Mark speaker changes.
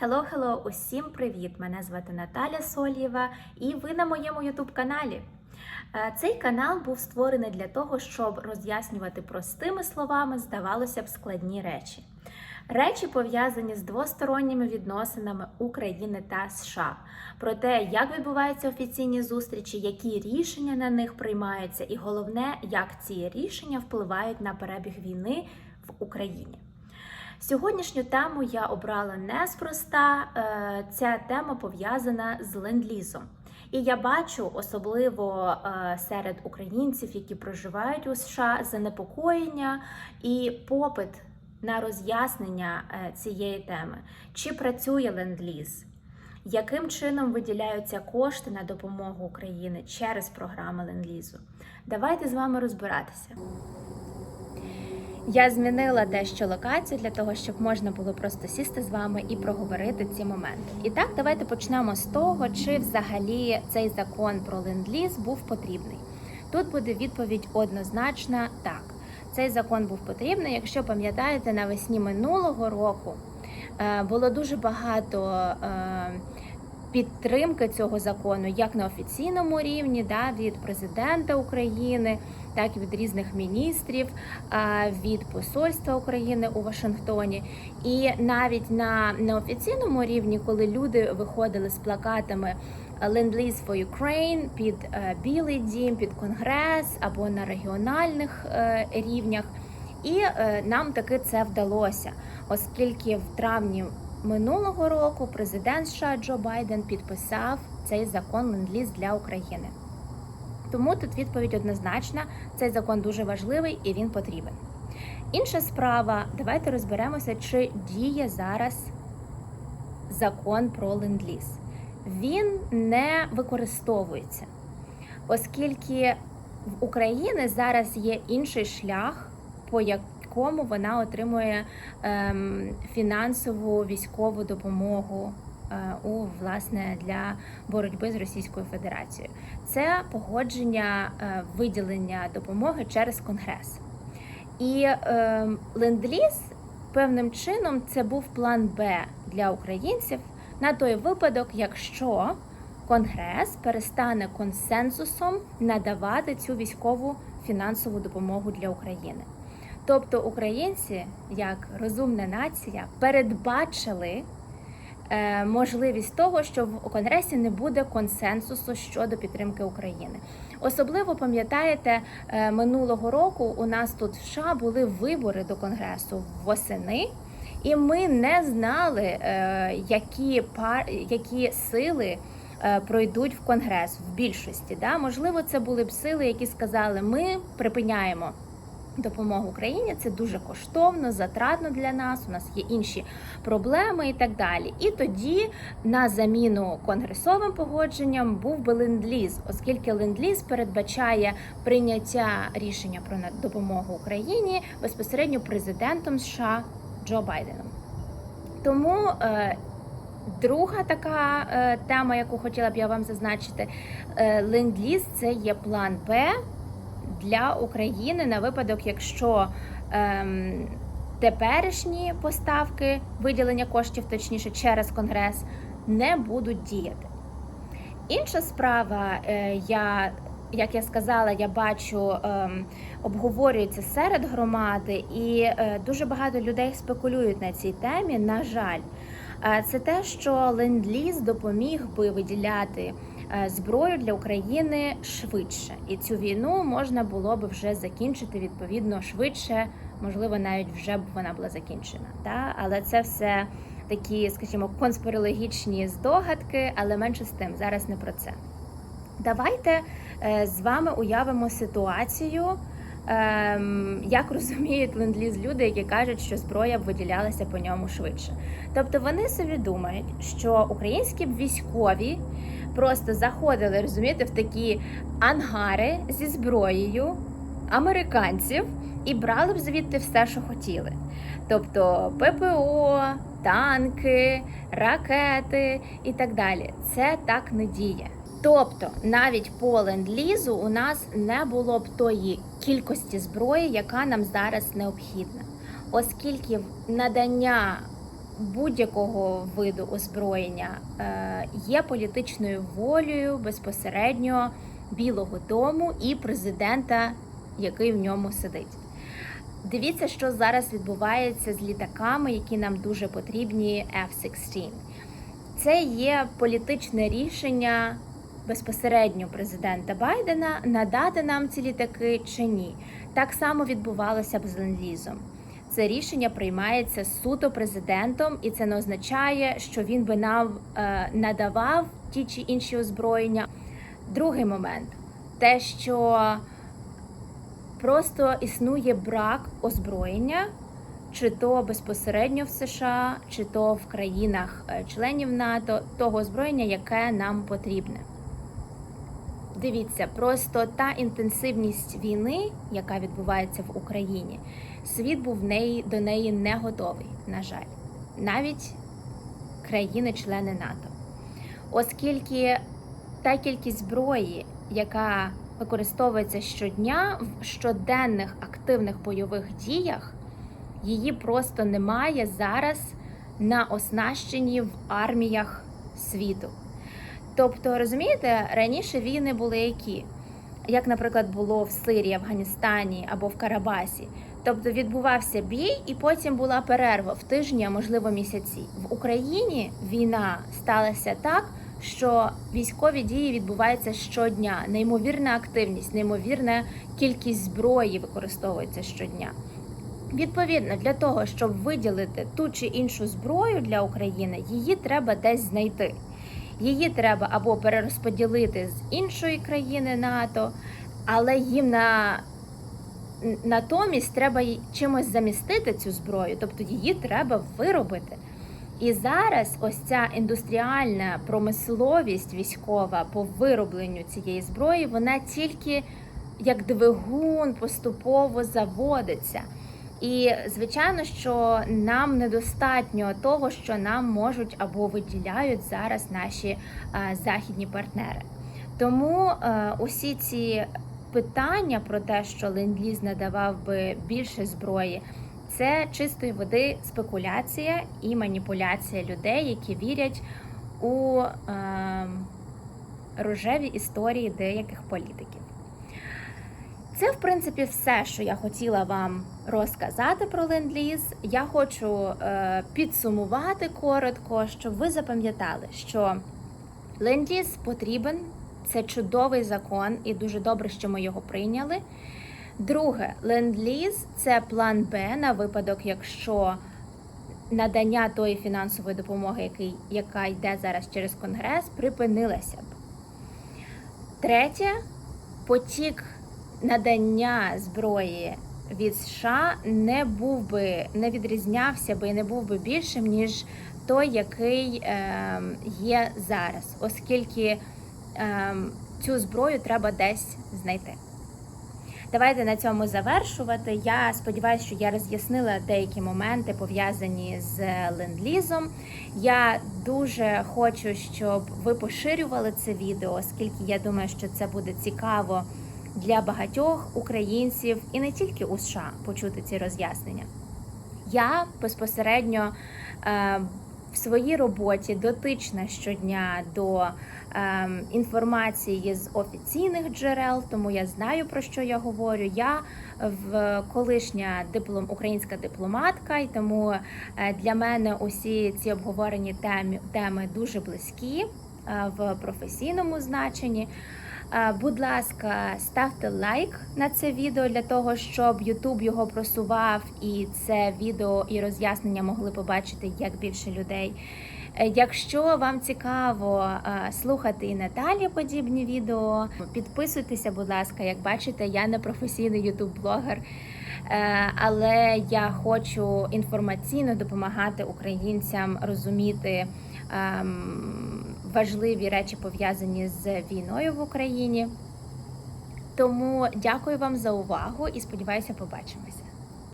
Speaker 1: Hello! Усім привіт! Мене звати Наталя Сольєва, і ви на моєму youtube каналі. Е, Цей канал був створений для того, щоб роз'яснювати простими словами, здавалося б, складні речі. Речі пов'язані з двосторонніми відносинами України та США, про те, як відбуваються офіційні зустрічі, які рішення на них приймаються, і головне, як ці рішення впливають на перебіг війни в Україні. Сьогоднішню тему я обрала неспроста. Е, Ця тема пов'язана з ленд-лізом. І я бачу, особливо е, серед українців, які проживають у США, занепокоєння і попит на роз'яснення е, цієї теми. Чи працює ленд-ліз? Яким чином виділяються кошти на допомогу Україні через програми ленд-лізу? Давайте з вами розбиратися. Я змінила дещо локацію для того, щоб можна було просто сісти з вами і проговорити ці моменти. І так, давайте почнемо з того, чи взагалі цей закон про ленд-ліз був потрібний. Тут буде відповідь однозначна так. Цей закон був потрібний. Якщо пам'ятаєте, навесні минулого року е, було дуже багато е, підтримки цього закону, як на офіційному рівні, да, від президента України, так і від різних міністрів, від посольства України у Вашингтоні. І навіть на неофіційному рівні, коли люди виходили з плакатами Lend-Lease for Ukraine під е, Білий Дім, під Конгрес або на регіональних е, рівнях. І е, нам таки це вдалося, оскільки в травні минулого року президент США Джо Байден підписав цей закон ленд-ліз для України. Тому тут відповідь однозначна: цей закон дуже важливий і він потрібен. Інша справа, давайте розберемося, чи діє зараз закон про ленд-ліз. Він не використовується, оскільки в Україні зараз є інший шлях, по якому вона отримує ем, фінансову військову допомогу у власне для боротьби з Російською Федерацією. Це погодження е, виділення допомоги через Конгрес. І е, ленд-ліз певним чином це був план Б для українців на той випадок, якщо Конгрес перестане консенсусом надавати цю військову фінансову допомогу для України. Тобто українці, як розумна нація, передбачили е, можливість того, що в Конгресі не буде консенсусу щодо підтримки України. Особливо пам'ятаєте, е, минулого року у нас тут в США були вибори до Конгресу восени. І ми не знали, е, які пар... які сили е, пройдуть в конгрес в більшості. Да? Можливо, це були б сили, які сказали, ми припиняємо допомогу Україні. Це дуже коштовно, затратно для нас. У нас є інші проблеми і так далі. І тоді на заміну конгресовим погодженням був би ленд-ліз, оскільки ленд-ліз передбачає прийняття рішення про допомогу Україні безпосередньо президентом США Джо Байденом. Тому е, друга така е, тема, яку хотіла б я вам зазначити, е, ленд-ліз – це є план Б для України на випадок, якщо е, теперішні поставки виділення коштів, точніше через Конгрес, не будуть діяти. Інша справа, е, я як я сказала, я бачу, ем, обговорюється серед громади, і е, дуже багато людей спекулюють на цій темі. На жаль, Е, це те, що ленд-ліз допоміг би виділяти зброю для України швидше, і цю війну можна було би вже закінчити відповідно швидше, можливо, навіть вже б вона була закінчена. Та? Але це все такі, скажімо, конспірологічні здогадки, але менше з тим зараз не про це. Давайте е, з вами уявимо ситуацію, ем, як розуміють ленд-ліз люди, які кажуть, що зброя б виділялася по ньому швидше. Тобто вони собі думають, що українські б військові просто заходили, розумієте, в такі ангари зі зброєю американців і брали б звідти все, що хотіли. Тобто ППО, танки, ракети і так далі. Це так не діє. Тобто, навіть по ленд-лізу у нас не було б тої кількості зброї, яка нам зараз необхідна, оскільки надання будь-якого виду озброєння е, є політичною волею безпосередньо Білого Дому і президента, який в ньому сидить. Дивіться, що зараз відбувається з літаками, які нам дуже потрібні F-16. Це є політичне рішення безпосередньо президента Байдена надати нам ці літаки чи ні. Так само відбувалося б з ленд-лізом. Це рішення приймається суто президентом, і це не означає, що він би нам е, надавав ті чи інші озброєння. Другий момент те, що просто існує брак озброєння, чи то безпосередньо в США, чи то в країнах-членів НАТО, того озброєння, яке нам потрібне. Дивіться, просто та інтенсивність війни, яка відбувається в Україні, світ був неї до неї не готовий, на жаль, навіть країни-члени НАТО. Оскільки та кількість зброї, яка використовується щодня в щоденних активних бойових діях, її просто немає зараз на оснащенні в арміях світу. Тобто, розумієте, раніше війни були які? Як, наприклад, було в Сирії, Афганістані або в Карабасі. Тобто відбувався бій, і потім була перерва в тижні, а можливо місяці. В Україні війна сталася так, що військові дії відбуваються щодня. Неймовірна активність, неймовірна кількість зброї використовується щодня. Відповідно, для того, щоб виділити ту чи іншу зброю для України, її треба десь знайти. Її треба або перерозподілити з іншої країни НАТО, але їм на натомість треба чимось замістити цю зброю, тобто її треба виробити. І зараз ось ця індустріальна промисловість військова по виробленню цієї зброї, вона тільки як двигун поступово заводиться. І звичайно, що нам недостатньо того, що нам можуть або виділяють зараз наші а, західні партнери. Тому а, усі ці питання про те, що ленд-ліз надавав би більше зброї, це чистої води спекуляція і маніпуляція людей, які вірять у а, рожеві історії деяких політиків. Це, в принципі, все, що я хотіла вам розказати про ленд-ліз. Я хочу е, підсумувати коротко, щоб ви запам'ятали, що ленд-ліз потрібен, це чудовий закон, і дуже добре, що ми його прийняли. Друге, ленд-ліз це план Б на випадок, якщо надання тої фінансової допомоги, яка йде зараз через Конгрес, припинилася б. Третє, потік надання зброї від США не був би, не відрізнявся би і не був би більшим, ніж той, який е, є зараз, оскільки е, цю зброю треба десь знайти. Давайте на цьому завершувати. Я сподіваюся, що я роз'яснила деякі моменти пов'язані з ленд-лізом. Я дуже хочу, щоб ви поширювали це відео, оскільки я думаю, що це буде цікаво для багатьох українців і не тільки у США почути ці роз'яснення. Я безпосередньо е, в своїй роботі дотична щодня до е, інформації з офіційних джерел, тому я знаю про що я говорю. Я в колишня диплом українська дипломатка, і тому е, для мене усі ці обговорені теми, теми дуже близькі е, в професійному значенні. Будь ласка, ставте лайк на це відео для того, щоб YouTube його просував і це відео і роз'яснення могли побачити як більше людей. Е, якщо вам цікаво слухати і надалі подібні відео, підписуйтеся, будь ласка, як бачите, я не професійний ютуб-блогер, е, але я хочу інформаційно допомагати українцям розуміти. Важливі речі пов'язані з війною в Україні. Тому дякую вам за увагу і сподіваюся, побачимося.